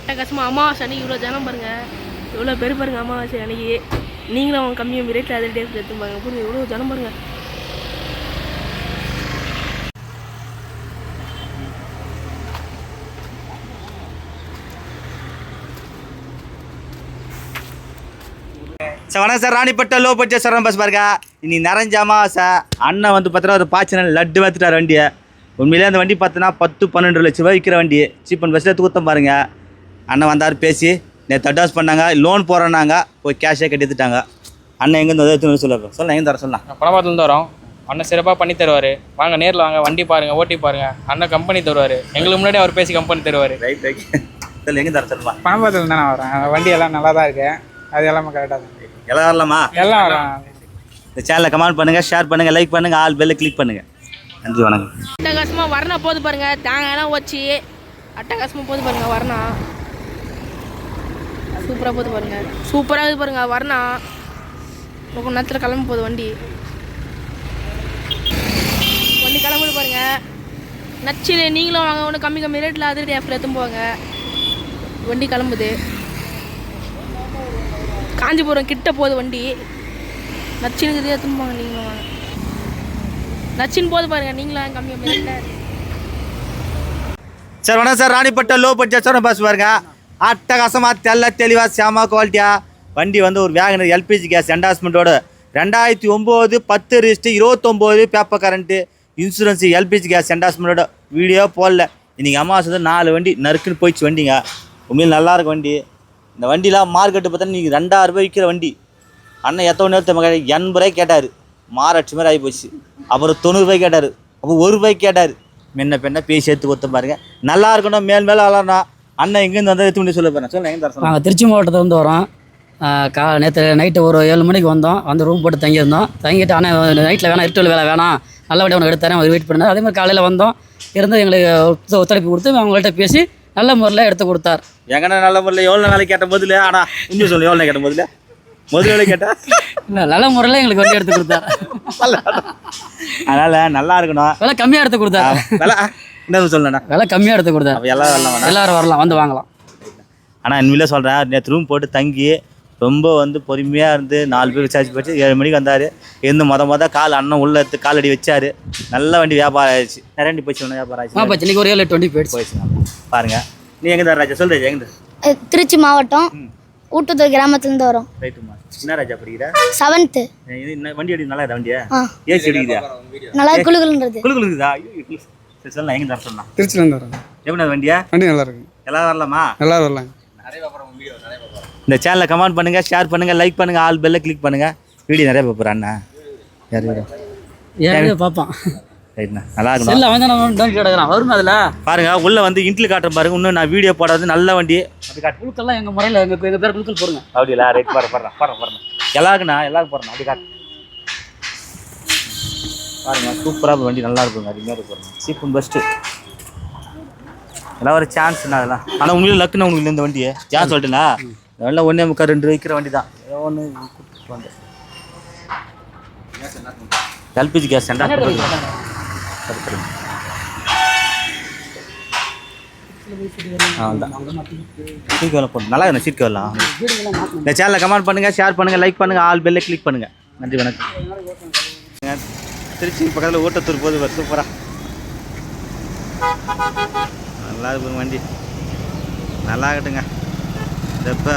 அட்டகாசமாக அமாவாசை அன்னைக்கு இவ்வளோ ஜனம் பாருங்க. எவ்வளோ பேர் பாருங்கள் அமாவாசை அன்னைக்கு. நீங்களும் அவங்க கம்மியாக ரேட்டில் அதில் டேஸ் எடுத்துப்பாங்க பாருங்க. பாருங்க எவ்வளோ ஜனம் பாருங்க. சார் வணக்கம் சார். ராணிப்பட்ட லோ பட்ஜெட் சரண் பஸ் பாருங்க. இன்னைக்கு நிறைஞ்ச அமாவாசை. அண்ணன் வந்து பார்த்தீங்கன்னா ஒரு பாய்ச்சல் லட்டு வத்துட்டார் வண்டியை. உண்மையிலே அந்த வண்டி பார்த்தோன்னா பத்து பன்னெண்டு லட்ச ரூபாய் விற்கிற வண்டி. சீப் அண்ட் பஸ்ஸில் தூத்தம் பாருங்க. அண்ணன் வந்தார் பேசி நேற்று அட்வான்ஸ் பண்ணாங்க லோன் போகிறேன்னாங்க போய் கேஷே கட்டி எடுத்துட்டாங்க அண்ணன் எங்கேருந்து வந்து எடுத்துன்னு சொல்ல சொல்ல எங்கே தர சொல்லலாம். பணபாத்துலேருந்து வரோம். அண்ணன் சிறப்பாக பண்ணி தருவார். வாங்க நேரில் வாங்க வண்டி பாருங்கள் ஓட்டி பாருங்கள் அண்ணன் கம்பெனி தருவார். எங்களுக்கு முன்னாடி அவர் பேசி கம்பெனி தருவார். ரைட் ரைட் சொல்ல எங்கே தர சொல்லலாம் பணபத்தில் தானே வரேன் வண்டி எல்லாம் நல்லா தான் இருக்கு. அது எல்லாமே கரெக்டாக தான் இருக்கு. எல்லாம் வரலாமா? எல்லாம் வரேன் இந்த சேனலை கமெண்ட் பண்ணுங்கள் ஷேர் பண்ணுங்கள் லைக் பண்ணுங்கள் ஆல் பெல்ல கிளிக் பண்ணுங்கள் நன்றி வணக்கம். அட்டகாசமாக வரணா போது பாருங்க. தேங்காயெல்லாம் வச்சு அட்டகாசமாக போது பாருங்க வரணா. சூப்பராக போது பாருங்கள் சூப்பராக இது பாருங்கள் வரணா. கொஞ்ச நேரத்தில் கிளம்ப போகுது வண்டி. வண்டி கிளம்புது பாருங்கள் நச்சு நீங்களும் வாங்க ஒன்று கம்மி கம்மி ரேட்டில் அதிரடி ஆஃபில் எடுத்துன்னு போவாங்க. வண்டி கிளம்புது. காஞ்சிபுரம் கிட்ட போகுது வண்டி. நச்சினுக்கு எடுத்துன்னு போங்க நீங்களும் வாங்க. நச்சின் போது பாருங்க நீங்களும் கம்மி கம்மி ரேட்டில் சார் வணக்கம் sir. Ranipet low budget sir bus பாருங்க. அட்டகாசமாக தெல்ல தெளிவாக சேமா குவாலிட்டியாக வண்டி வந்து ஒரு வேகனர் எல்பிஜி கேஸ் என்டாஸ்மெண்ட்டோட ரெண்டாயிரத்தி ஒம்பது பத்து ரிஜிஸ்ட்டு இருபத்தொம்போது paper current insurance LPG gas என்டாஸ்மெண்ட்டோட video போடல. இன்றைக்கி அம்மாவாசை நாலு வண்டி நறுக்குன்னு போயிடுச்சு வண்டிங்க. உண்மையில் நல்லா வண்டி. இந்த வண்டிலாம் மார்க்கெட்டு பார்த்தா நீங்கள் ரெண்டாயிரம் ரூபாய் விற்கிற வண்டி. அண்ணன் எத்தனை நேரத்தை கேட்டார் எண்பது ரூபாய் கேட்டார். மாரட்சி மாதிரி ஆகி போச்சு. அப்புறம் தொண்ணூறுபாய் கேட்டார். அப்புறம் ஒரு ரூபாய் கேட்டார். முன்ன பின்ன பேசி எடுத்து கொடுத்த பாருங்கள் நல்லா இருக்கணும் மேல் மேலே வளரணும் அண்ணன் எங்கேருந்து வந்தால் எடுத்து சொல்ல போகிறேன் சொல்ல எங்கே தர சொல்லுங்க. நாங்கள் திருச்சி மாவட்டத்துலேருந்து வரோம். கா நேற்று நைட்டு ஒரு ஏழு மணிக்கு வந்தோம். வந்து ரூம் போட்டு தங்கியிருந்தோம். தங்கிட்டு ஆனால் நைட்டில் வேணாம் இருட்டு வேலை வேணாம். நல்லபடியாக உனக்கு எடுத்தாரேன் அவர் வெயிட் பண்ணார் அதே மாதிரி காலையில் வந்தோம். இருந்து எங்களுக்கு ஒத்து- ஒத்துழைப்பு கொடுத்து அவங்கள்ட்ட பேசி நல்ல முறையில் எடுத்து கொடுத்தார். எங்கன்னா நல்ல முறையில் எவ்வளோ நாளைக்கு கேட்ட பதில்? ஆனால் இன்னும் சொல்லு எவ்வளோ கேட்ட பதில்? முதல்ல கேட்டா? இல்லை நல்ல முறையில் எங்களுக்கு வண்டி எடுத்து கொடுத்தார் அதனால் நல்லா இருக்கணும். விலை கம்மியாக எடுத்து கொடுத்தார் நல்லா என்ன சொல்லணா விலை கம்மியாக எடுத்து கொடுத்தார் அப்போ எல்லாம் வரலாம் எல்லாரும் வரலாம் வந்து வாங்கலாம். ஆனால் உண்மையிலே சொல்கிறேன் நேற்று ரூம் போட்டு தங்கி ரொம்ப வந்து பொறுமையாக இருந்து நாலு பேர் விசாரிச்சு போச்சு. ஏழு மணிக்கு வந்தார். இருந்து மொத மொத கால் அண்ணன் உள்ள எடுத்து கால் அடி வச்சார். நல்ல வண்டி வியாபாரம் ஆயிடுச்சு. நிறைய வண்டி போச்சு ஒன்று வியாபாரம் ஆயிடுச்சு. பச்சு இன்னைக்கு ஒரு ஏழு டுவெண்ட்டி போயிடுச்சு. போயிடுச்சு. நல்லா. பாருங்க. நீ எங்கே தான் ராஜா? சொல்கிறேன் எங்கே திருச்சி மாவட்டம். ஊட்டுத்தூர் கிராமத்துலேருந்து வரோம். ரைட்டுமா என்ன ராஜா படிக்கிற? செவன்த்து வண்டி அடி நல்லா வண்டியா? ஏசி அடிக்குதா நல்லா ஐயோ, ஐயோ. சரி சொல்லலாம் எங்கே தர சொல்லலாம் திருச்சிலேருந்து வரேன் எப்படி வண்டியா? வண்டி நல்லா இருக்கு. எல்லாரும் வரலாமா? நல்லா வரலாம் இந்த சேனலை கமெண்ட் பண்ணுங்க ஷேர் பண்ணுங்க லைக் பண்ணுங்க ஆல் பெல்ல கிளிக் பண்ணுங்க. வீடியோ நிறைய பார்ப்போம் அண்ணா. யார் ஏன் பார்ப்பான். ரைட்ண்ணா நல்லா கிடக்குறான் வரும் அதில். பாருங்க உள்ள வந்து இன்ட்லி காட்டுற பாருங்க. இன்னும் நான் வீடியோ போடாது நல்ல வண்டி. அப்படி காட்டு. குழுக்கெல்லாம் எங்கள் முறையில் எங்கள் எங்கள் பேர் குழுக்கள் போடுங்க. அப்படிங்களா ரைட் பாரு பாரு பாரு பாரு எல்லாருக்குண்ணா எல்லாருக்கும் போறேன் அப்படி காட்டு. பாருங்க சூப்பராக வண்டி நல்லா இருக்குங்க அருமையாக இருக்கு பாருங்க. சீப் அண்ட் பெஸ்ட்டு எல்லாம் ஒரு சான்ஸ்ண்ணா அதெல்லாம். ஆனால் உங்களுக்கு லக்குண்ணா உங்களுக்கு இந்த வண்டியை. ஏன் சொல்லிட்டுண்ணா நல்லா ஒன்றே முக்கால் ரெண்டு வைக்கிற வண்டி தான். ஏதோ ஒன்று வந்து எல்பிஜி கேஸ் சென்டா போட்டு நல்லா இருக்கணும் சீட் கவலாம் இந்த சேனலை கமெண்ட் பண்ணுங்கள் ஷேர் பண்ணுங்கள் லைக் பண்ணுங்கள் ஆல் பெல்லை கிளிக் பண்ணுங்கள் நன்றி வணக்கம். திருச்சி பக்கத்தில் ஓட்டத்தூர் போது சூப்பராக நல்லா இருக்கும் வண்டி. நல்லா இருக்கட்டுங்க இந்த இப்போ